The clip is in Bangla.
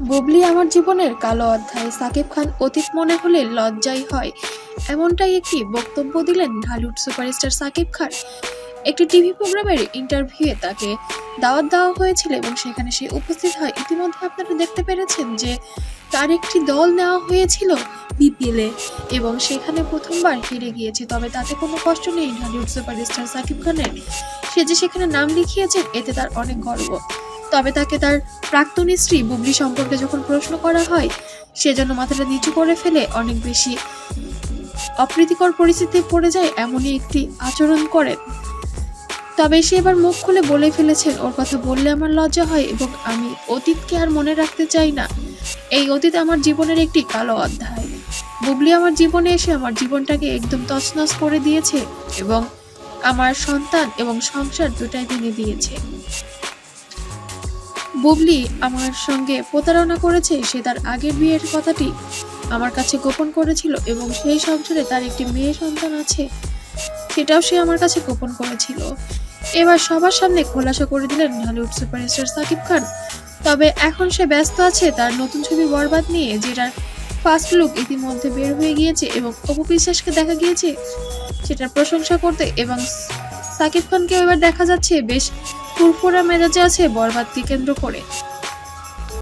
বুবলি আমার জীবনের কালো অধ্যায়। সাকিব খান অতীত মনে হলে লজ্জাই হয়। এমনটাই একটি বক্তব্য দিলেন ঢালিউড সুপারস্টার সাকিব খান। একটি টিভি প্রোগ্রামের ইন্টারভিউয়ে তাকে দাওয়াত দেওয়া হয়েছিল এবং সেখানে সে উপস্থিত হয়। ইতিমধ্যে আপনারা দেখতে পেরেছেন যে তার একটি দল নেওয়া হয়েছিল বিপিএলে এবং সেখানে প্রথমবার হেরে গিয়েছে। তবে তাতে কোনো কষ্ট নেই ঢালিউড সুপারস্টার সাকিব খানের। সে যে সেখানে নাম লিখিয়েছেন, এতে তার অনেক গর্ব। তবে তাকে তার প্রাক্তন স্ত্রী বুবলি সম্পর্কে যখন প্রশ্ন করা হয়, সে যেন মাথাটা নিচু করে ফেলে, অনেক বেশি অপ্রীতিকর পরিস্থিতি পড়ে যায় এমনই একটি আচরণ করেন। তবে সে এবার মুখ খুলে বলে ফেলেছেন, ওর কথা বললে আমার লজ্জা হয় এবং আমি অতীতকে আর মনে রাখতে চাই না। এই অতীত আমার জীবনের একটি কালো অধ্যায়। বুবলি আমার জীবনে এসে আমার জীবনটাকে একদম তছনছ করে দিয়েছে এবং আমার সন্তান এবং সংসার দুটাই ভেঙে দিয়েছে। বুবলি আমার সঙ্গে প্রতারণা করেছে, সে তার আগের বিয়ের কথাটি আমার কাছে গোপন করেছিল এবং সেই সংসারে তার একটি মেয়ে সন্তান আছে, সেটাও সে আমার কাছে গোপন করেছিল। এবার সবার সামনে খোলাসা করে দিলেন ঢালিউড সুপারস্টার সাকিব খান। তবে এখন সে ব্যস্ত আছে, তার নতুন ছবি বরবাদ নিয়ে, যেটার ফার্স্ট লুক ইতিমধ্যে বের হয়ে গিয়েছে এবং অপু বিশ্বাসকে দেখা গিয়েছে, সেটার প্রশংসা করতে এবং সাকিব খানকে এবার দেখা যাচ্ছে। বেশ ফুরফুরা মেজাজে আছে বরবাদকে কেন্দ্র করে।